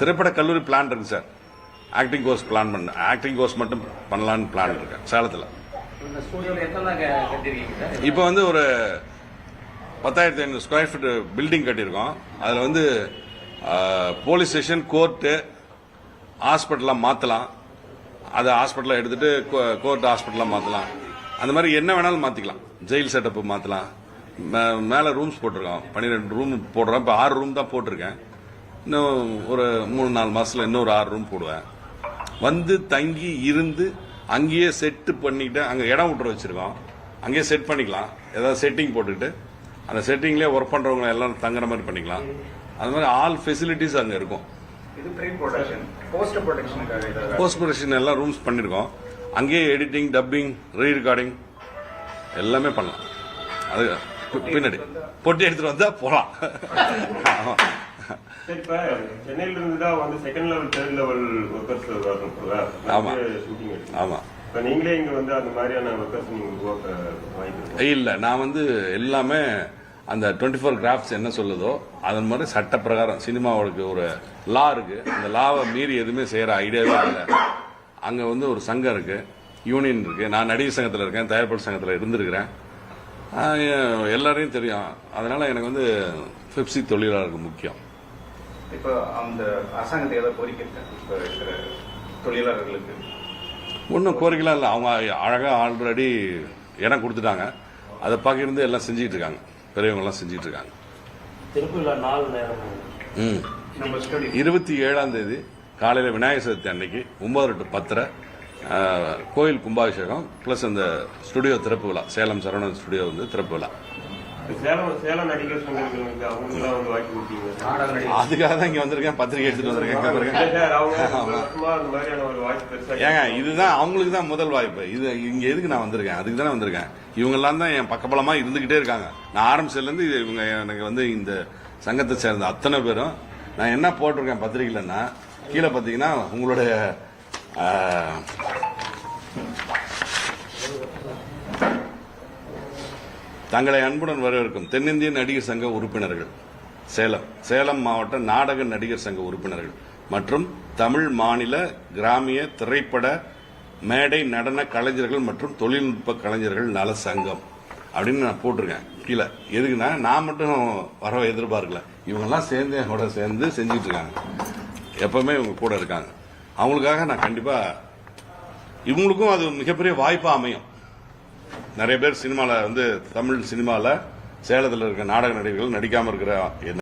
திரைப்பட கல்லூரி பிளான் இருக்கு சார். ஆக்டிங் கோர்ஸ் பிளான் பண்ண ஆக்டிங் கோர்ஸ் மட்டும் பண்ணலான்னு பிளான் இருக்கு சேலத்தில். இப்போ வந்து ஒரு பத்தாயிரத்தி ஐநூறு ஸ்கொயர் ஃபீட் பில்டிங் கட்டியிருக்கோம். அதில் வந்து போலீஸ் ஸ்டேஷன் கோர்ட்டு ஹாஸ்பிட்டலாக மாற்றலாம் அதை ஹாஸ்பிட்டலாக எடுத்துட்டு கோர்ட் ஹாஸ்பிட்டலாக மாற்றலாம் அந்த மாதிரி என்ன வேணாலும் மாற்றிக்கலாம் ஜெயில் செட்டப்பு மாற்றலாம் மேலே ரூம்ஸ் போட்டிருக்கோம் பன்னிரெண்டு ரூம் போடுறோம் இப்போ ஆறு ரூம் தான் போட்டிருக்கேன். இன்னும் ஒரு மூணு நாலு மாசத்துல இன்னொரு ஆறு ரூம் போடுவேன். வந்து தங்கி இருந்து அங்கேயே செட்டு பண்ணிட்டு அங்கே இடம் விட்டு வச்சிருக்கோம் அங்கேயே செட் பண்ணிக்கலாம். ஏதாவது செட்டிங் போட்டுக்கிட்டு அந்த செட்டிங்லேயே ஒர்க் பண்ணுறவங்க எல்லாம் தங்குற மாதிரி பண்ணிக்கலாம். அது மாதிரி ஆல் ஃபெசிலிட்டிஸ் அங்கே இருக்கும். போஸ்ட் ப்ரொடக்ஷன் எல்லாம் ரூம்ஸ் பண்ணியிருக்கோம் அங்கேயே எடிட்டிங் டப்பிங் ரீ ரெக்கார்டிங் எல்லாமே பண்ணலாம். அது பின்னாடி. பொட்டி எடுத்துட்டு வந்தா போலாம். சென்னையில இருந்து தான் வந்து second level third level workers வரணும்ல. ஆமா. ஆமா. இப்ப நீங்களே இங்க வந்து அந்த மாதிரியான ஒர்க்கர்ஸ் நீங்க உருவாக்க வாய்ப்பு இருக்கு? இல்ல நான் வந்து எல்லாமே அந்த டுவெண்ட்டி ஃபோர் கிராஃப்ட்ஸ் என்ன சொல்லுதோ அதன் மாதிரி சட்ட பிரகாரம் சினிமாவுக்கு ஒரு லா இருக்கு. அந்த லாவை மீறி எதுவுமே செய்யற ஐடியாவே இல்லை. அங்க வந்து ஒரு சங்கம் இருக்கு யூனியன் இருக்கு. நான் நடிகர் சங்கத்தில் இருக்கேன் தயாரிப்பாளர் சங்கத்தில் இருந்திருக்கிறேன். எல்லாரையும் தெரியும். அதனால எனக்கு வந்து பெப்சி தொழிலாளருக்கு முக்கியம். இப்போ அந்த அரசாங்கத்தை ஏதாவது கோரிக்கை இருக்கா? இப்போ இருக்கிற தொழிலாளர்களுக்கு? ஒன்றும் கோரிக்கைலாம் இல்லை. அவங்க அழகாக ஆல்ரெடி இடம் கொடுத்துட்டாங்க. அதை பகிர்ந்து எல்லாம் செஞ்சிட்டு இருக்காங்க பெரியவங்க எல்லாம் செஞ்சிட்டு இருக்காங்க திருப்பூர்ல நாலு நேரம். ம். நம்ம ஸ்டடி. இருபத்தி ஏழாம் தேதி காலையில் விநாயகர் சதுர்த்தி அன்னைக்கு ஒன்பது டு பத்தரை கோயில் கும்பாபிஷேகம் ப்ளஸ் அந்த ஸ்டுடியோ திறப்பு விழா சேலம் சரவணன் ஸ்டுடியோ வந்து திறப்பு விழா. அதுக்காக தான் இங்கே வந்திருக்கேன் பத்திரிக்கை எடுத்துட்டு வந்திருக்கேன் ஏங்க இதுதான் அவங்களுக்கு தான் முதல் வாய்ப்பு. இது இங்க எதுக்கு நான் வந்திருக்கேன்? அதுக்கு தானே வந்திருக்கேன். இவங்க எல்லாம் தான் என் பக்கபலமா இருந்துகிட்டே இருக்காங்க. நான் ஆரம்பிச்சதுல இருந்து இவங்க எனக்கு வந்து இந்த சங்கத்தை சேர்ந்த அத்தனை பேரும் நான் என்ன போட்டிருக்கேன் பத்திரிகைலன்னா கீழே பார்த்தீங்கன்னா உங்களுடைய தங்களை அன்புடன் வரவேற்கும் தென்னிந்திய நடிகர் சங்க உறுப்பினர்கள். சேலம். சேலம் மாவட்ட நாடக நடிகர் சங்க உறுப்பினர்கள். மற்றும் தமிழ் மாநில கிராமிய திரைப்பட மேடை நடன கலைஞர்கள் மற்றும் தொழில்நுட்ப கலைஞர்கள் நல சங்கம். அப்படின்னு நான் போட்டிருக்கேன். கீழே. எதுக்குன்னா நான் மட்டும் வர எதிர்பார்க்கல. இவங்கெல்லாம் சேர்ந்து என் கூட சேர்ந்து செஞ்சுட்டு இருக்காங்க. எப்பவுமே இவங்க கூட இருக்காங்க. அவங்களுக்காக நான் கண்டிப்பாக இவங்களுக்கும் அது மிகப்பெரிய வாய்ப்பாக அமையும். நிறைய பேர் சினிமாவில் வந்து தமிழ் சினிமாவில் சேலத்தில் இருக்க நாடக நடிகர்கள் நடிக்காம இருக்கிற